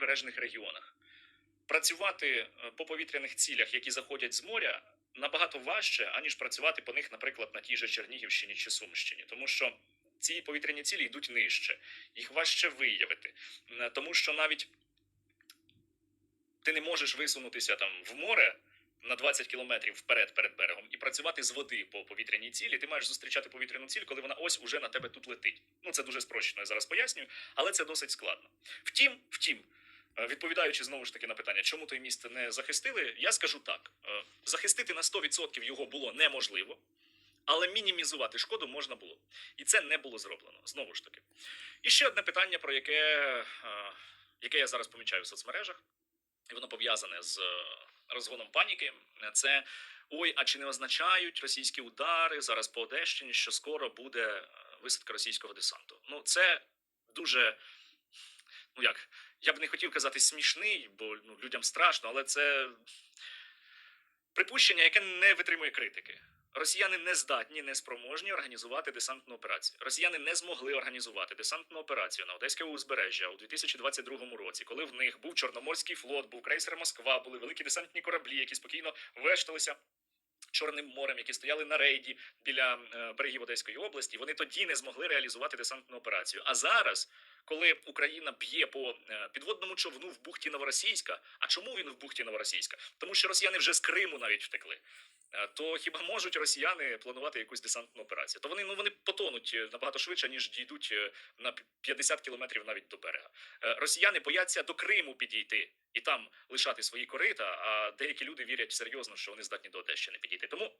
прибережних регіонах. Працювати е, по повітряних цілях, які заходять з моря, набагато важче, аніж працювати по них, наприклад, на тій же Чернігівщині чи Сумщині, тому що ці повітряні цілі йдуть нижче, їх важче виявити, Е, тому що навіть ти не можеш висунутися там в море на 20 кілометрів вперед перед берегом і працювати з води по повітряній цілі. Ти маєш зустрічати повітряну ціль, коли вона ось уже на тебе тут летить. Ну це дуже спрощено, я зараз пояснюю, але це досить складно. Втім, втім. Е, Відповідаючи знову ж таки на питання, чому той міст не захистили, я скажу так: е, захистити на 100% його було неможливо, але мінімізувати шкоду можна було. І це не було зроблено. Знову ж таки. І ще одне питання, про яке, е, яке я зараз помічаю в соцмережах, і воно пов'язане з розгоном паніки. Це ой, а чи не означають російські удари зараз по Одещині, що скоро буде висадка російського десанту? Ну, це дуже. Ну як, я б не хотів казати смішний, бо ну, людям страшно, але це припущення, яке не витримує критики. Росіяни не здатні, не спроможні організувати десантну операцію. Росіяни не змогли організувати десантну операцію на Одеське узбережжя у 2022 році, коли в них був Чорноморський флот, був крейсер Москва, були великі десантні кораблі, які спокійно вешталися. Чорним морем, які стояли на рейді біля е, берегів Одеської області, вони тоді не змогли реалізувати десантну операцію. А зараз, коли Україна б'є по е, підводному човну в бухті Новоросійська, а чому він в бухті Новоросійська? Тому що росіяни вже з Криму навіть втекли. Е, То хіба можуть росіяни планувати якусь десантну операцію? То вони ну вони потонуть е, набагато швидше, ніж дійдуть на 50 кілометрів навіть до берега. Росіяни бояться до Криму підійти і там лишати свої корита. А деякі люди вірять серйозно, що вони здатні до Одещини підійти. Тому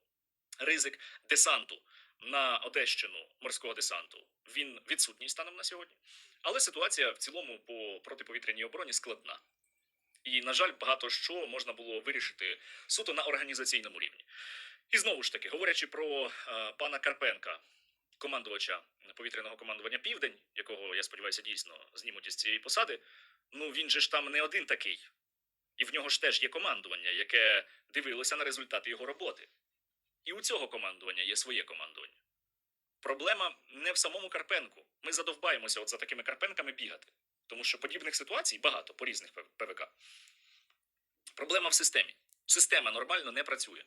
ризик десанту на Одещину морського десанту він відсутній станом на сьогодні. Але ситуація в цілому по протиповітряній обороні складна. І, на жаль, багато що можна було вирішити суто на організаційному рівні. І знову ж таки, говорячи про е, пана Карпенка, командувача повітряного командування Південь, якого я сподіваюся дійсно знімуть із цієї посади. Ну він же ж там не один такий, і в нього ж теж є командування, яке дивилося на результати його роботи. І у цього командування є своє командування. Проблема не в самому Карпенку. Ми задовбаємося от за такими Карпенками бігати, тому що подібних ситуацій багато по різних ПВК. Проблема в системі. Система нормально не працює.